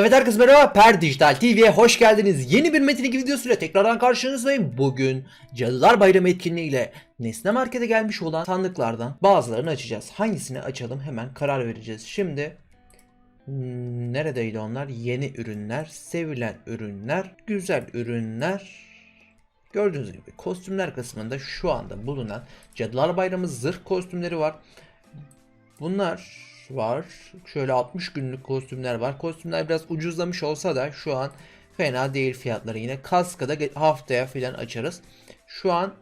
Evet herkese merhaba Per Dijital TV'ye hoş geldiniz. Yeni bir Metin 2 videosuyla tekrardan karşınızdayım. Bugün Cadılar Bayramı etkinliğiyle Nesne Market'e gelmiş olan sandıklardan bazılarını açacağız. Hangisini açalım hemen karar vereceğiz. Şimdi hmm, neredeydi onlar? Yeni ürünler, sevilen ürünler, güzel ürünler. Gördüğünüz gibi kostümler kısmında şu anda bulunan Cadılar Bayramı zırh kostümleri var. Bunlar var. Şöyle 60 günlük kostümler var. Kostümler biraz ucuzlamış olsa da şu an fena değil fiyatları yine. Kaskı da haftaya filan açarız. Şu an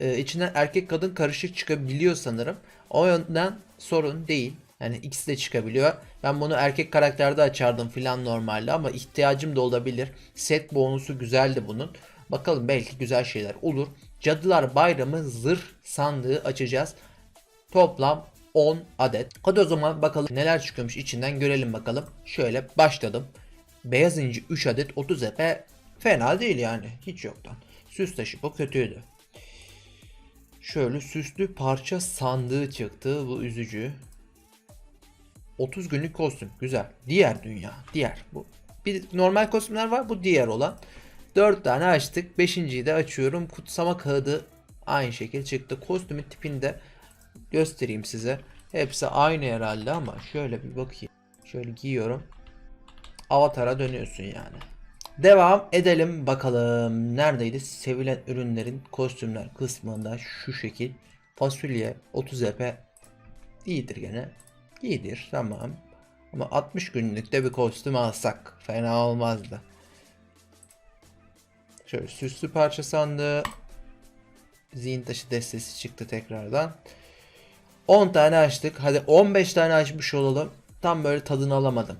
e, içinden erkek kadın karışık çıkabiliyor sanırım. O yönden sorun değil. Yani ikisi de çıkabiliyor. Ben bunu erkek karakterde açardım filan normalde ama ihtiyacım da olabilir. Set bonusu güzeldi bunun. Bakalım belki güzel şeyler olur. Cadılar Bayramı zırh sandığı açacağız. Toplam 10 adet. Hadi o zaman bakalım neler çıkıyormuş içinden görelim bakalım. Şöyle başladım. Beyaz inci 3 adet 30 epe fena değil yani hiç yoktan. Süs taşı bu kötüydü. Şöyle süslü parça sandığı çıktı bu üzücü. 30 günlük kostüm güzel. Diğer dünya diğer bu. Bir normal kostümler var bu diğer olan. 4 tane açtık. 5.yi de açıyorum. Kutsama kağıdı aynı şekilde çıktı. Kostümün tipini de göstereyim size. Hepsi aynı herhalde ama şöyle bir bakayım. Şöyle giyiyorum. Avatara dönüyorsun yani. Devam edelim bakalım. Neredeydi? Sevilen ürünlerin kostümler kısmında şu şekil. Fasulye 30 epe iyidir gene. İyidir tamam. Ama 60 günlükte bir kostüm alsak fena olmazdı. Şöyle süslü parça sandığı. Zihin taşı destesi çıktı tekrardan. 10 tane açtık. Hadi 15 tane açmış olalım. Tam böyle tadını alamadım.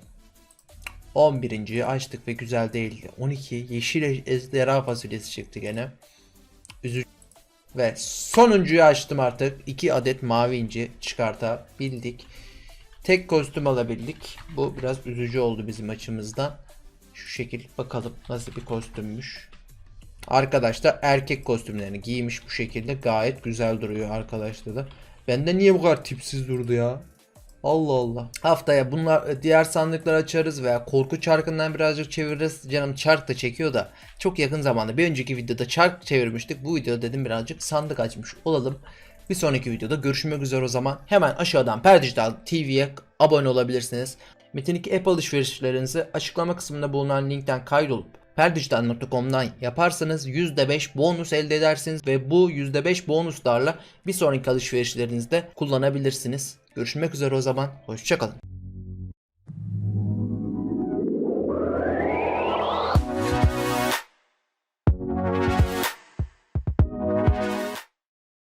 11.yi açtık ve güzel değildi. 12 yeşil ejderha fasulyesi çıktı gene. Üzücü. Ve sonuncuyu açtım artık. 2 adet mavi inci çıkartabildik. Tek kostüm alabildik. Bu biraz üzücü oldu bizim açımızdan. Şu şekil bakalım nasıl bir kostümmüş. Arkadaş da erkek kostümlerini giymiş bu şekilde gayet güzel duruyor arkadaşlar da. Bende niye bu kadar tipsiz durdu ya? Allah Allah. Haftaya bunlar diğer sandıkları açarız veya korku çarkından birazcık çeviririz. Canım çark da çekiyor da çok yakın zamanda bir önceki videoda çark çevirmiştik. Bu videoda dedim birazcık sandık açmış olalım. Bir sonraki videoda görüşmek üzere o zaman. Hemen aşağıdan Perdijital TV'ye abone olabilirsiniz. Metin 2 app alışverişlerinizi açıklama kısmında bulunan linkten kaydolup perdijital.com'dan yaparsanız %5 bonus elde edersiniz ve bu %5 bonuslarla bir sonraki alışverişlerinizde kullanabilirsiniz. Görüşmek üzere o zaman. Hoşçakalın.